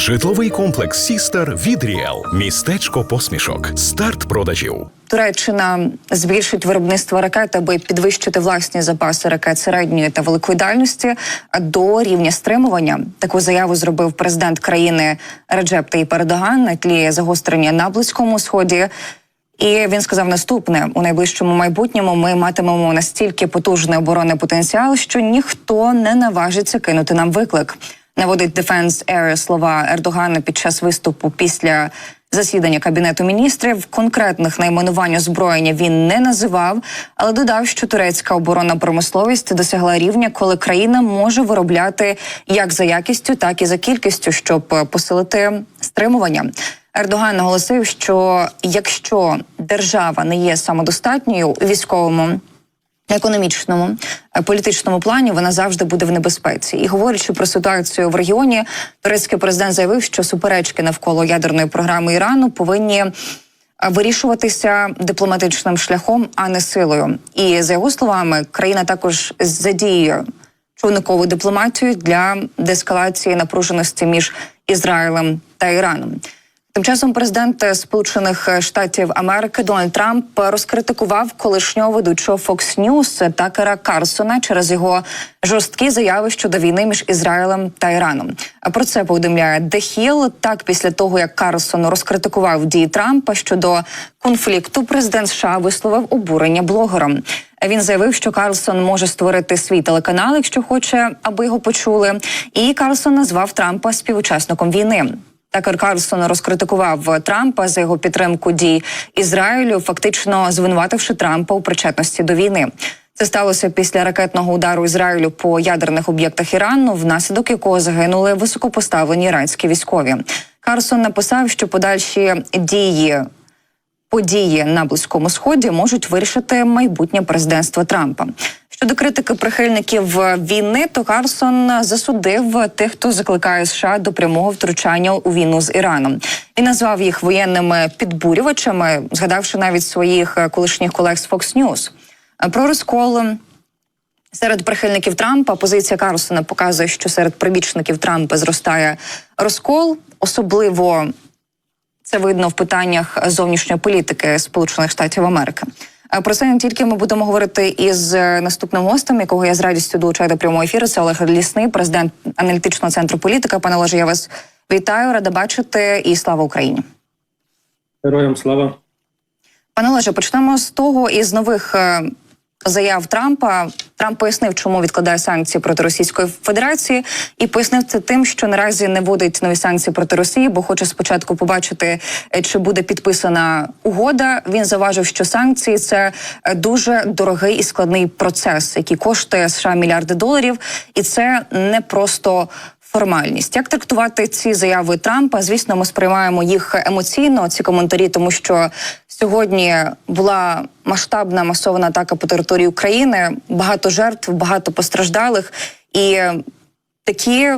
Житловий комплекс Сістер від Ріел. Містечко посмішок. Старт продажів. Туреччина збільшить виробництво ракет, аби підвищити власні запаси ракет середньої та великої дальності до рівня стримування. Таку заяву зробив президент країни Реджеп Таїп Ердоган на тлі загострення на близькому сході. І він сказав наступне: у найближчому майбутньому ми матимемо настільки потужний оборонний потенціал, що ніхто не наважиться кинути нам виклик. Наводить Defense Area слова Ердогана під час виступу після засідання кабінету міністрів. Конкретних найменувань озброєння він не називав, але додав, що турецька оборонна промисловість досягла рівня, коли країна може виробляти як за якістю, так і за кількістю, щоб е, посилити стримування. Ердоган наголосив, що якщо держава не є самодостатньою у військовому економічному е, політичному плані вона завжди буде в небезпеці. І говорячи про ситуацію в регіоні, турецький президент заявив, що суперечки навколо ядерної програми Ірану повинні е, вирішуватися дипломатичним шляхом, а не силою. І за його словами, країна також задіює човникову дипломатію для деескалації напруженості між Ізраїлем та Іраном. Тим часом президент Сполучених Штатів Америки Дональд Трамп розкритикував колишнього ведучого Fox News Такера Карсона через його жорсткі заяви щодо війни між Ізраїлем та Іраном. А Про це повідомляє The Hill. Так, після того як Карсон розкритикував дії Трампа щодо конфлікту, президент США висловив обурення блогерам. Він заявив, що Карлсон може створити свій телеканал, якщо хоче, аби його почули. І Карлсон назвав Трампа співучасником війни. Такер Карлсон розкритикував Трампа за його підтримку дій Ізраїлю, фактично звинувативши Трампа у причетності до війни. Це сталося після ракетного удару Ізраїлю по ядерних об'єктах Ірану, внаслідок якого загинули високопоставлені іранські військові. Карсон написав, що подальші дії. Події на близькому сході можуть вирішити майбутнє президентство Трампа. Щодо критики прихильників війни, то Карсон засудив тих, хто закликає США до прямого втручання у війну з Іраном. Він назвав їх воєнними підбурювачами, згадавши навіть своїх колишніх колег з Fox News. Про розкол серед прихильників Трампа позиція Карлсона показує, що серед прибічників Трампа зростає розкол, особливо це видно в питаннях зовнішньої політики Сполучених Штатів Америки. Е, Про це не тільки ми будемо говорити із е, наступним гостем, якого я з радістю долучаю до прямого ефіру. Це Олег Лісний, президент аналітичного центру політика. Пане Олеже, я вас вітаю, рада бачити і слава Україні. Героям слава. Пане Олеже, почнемо з того із нових е, заяв Трампа. Трамп пояснив, чому відкладає санкції проти Російської Федерації, і пояснив це тим, що наразі не вводить нові санкції проти Росії, бо хоче спочатку побачити, е, чи буде підписана угода. Він заважив, що санкції це е, дуже дорогий і складний процес, який коштує США мільярди доларів, і це не просто. Формальність, як трактувати ці заяви Трампа? Звісно, ми сприймаємо їх емоційно. Ці коментарі, тому що сьогодні була масштабна масована атака по території України, багато жертв, багато постраждалих, і такі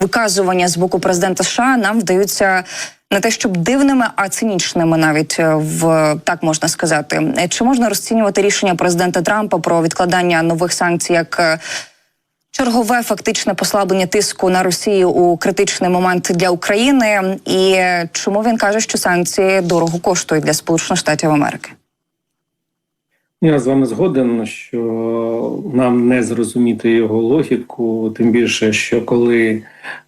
виказування з боку президента США нам вдаються не те, щоб дивними, а цинічними, навіть е, в так можна сказати. Чи можна розцінювати рішення президента Трампа про відкладання нових санкцій як е, чергове фактичне послаблення тиску на Росію у критичний момент для України? І чому він каже, що санкції дорого коштують для Сполучених Штатів Америки? Я з вами згоден, що нам не зрозуміти його логіку, тим більше, що коли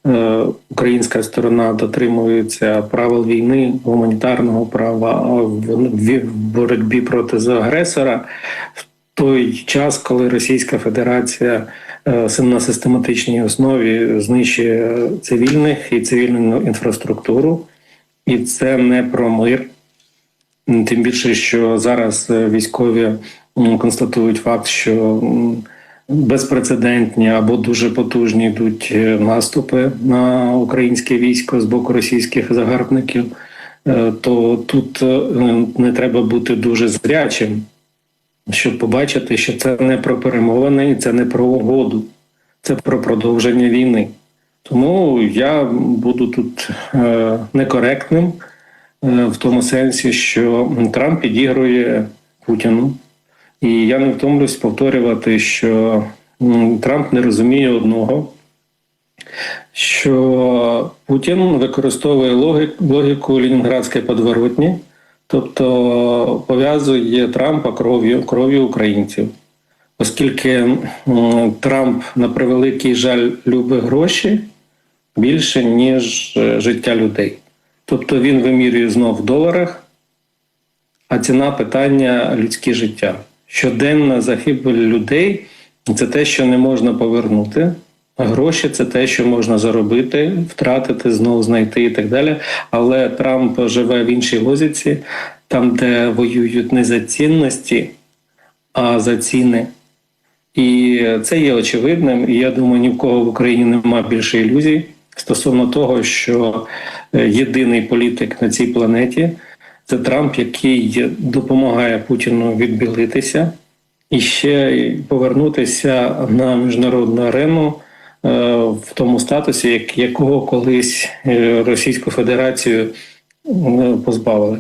е, українська сторона дотримується правил війни, гуманітарного права в, в боротьбі проти агресора, в той час, коли Російська Федерація на систематичній основі знищує цивільних і цивільну інфраструктуру, і це не про мир. Тим більше, що зараз е, військові констатують факт, що безпрецедентні або дуже потужні йдуть е, наступи на українське військо з боку російських загарбників, е, то тут не треба бути дуже зрячим, щоб побачити, що це не про перемовини і це не про угоду, це про продовження війни. Тому я буду тут некоректним. В тому сенсі, що Трамп підігрує Путіну, і я не втомлюсь повторювати, що Трамп не розуміє одного, що Путін використовує логіку Ленінградської подворотні, тобто пов'язує Трампа кров'ю, кров'ю українців. Оскільки Трамп, на превеликий жаль, любить гроші більше, ніж е, життя людей. Тобто він вимірює знов в доларах, а ціна питання людське життя. Щоденна загибель людей це те, що не можна повернути. Гроші це те, що можна заробити, втратити, знову знайти і так далі. Але Трамп живе в іншій лозіці, там, де воюють не за цінності, а за ціни. І це є очевидним. І я думаю, ні в кого в Україні немає більше ілюзій стосовно того, що е, єдиний політик на цій планеті це Трамп, який допомагає Путіну відбілитися і ще повернутися на міжнародну арену в тому статусі, як- якого колись е, Російську Федерацію е, позбавили.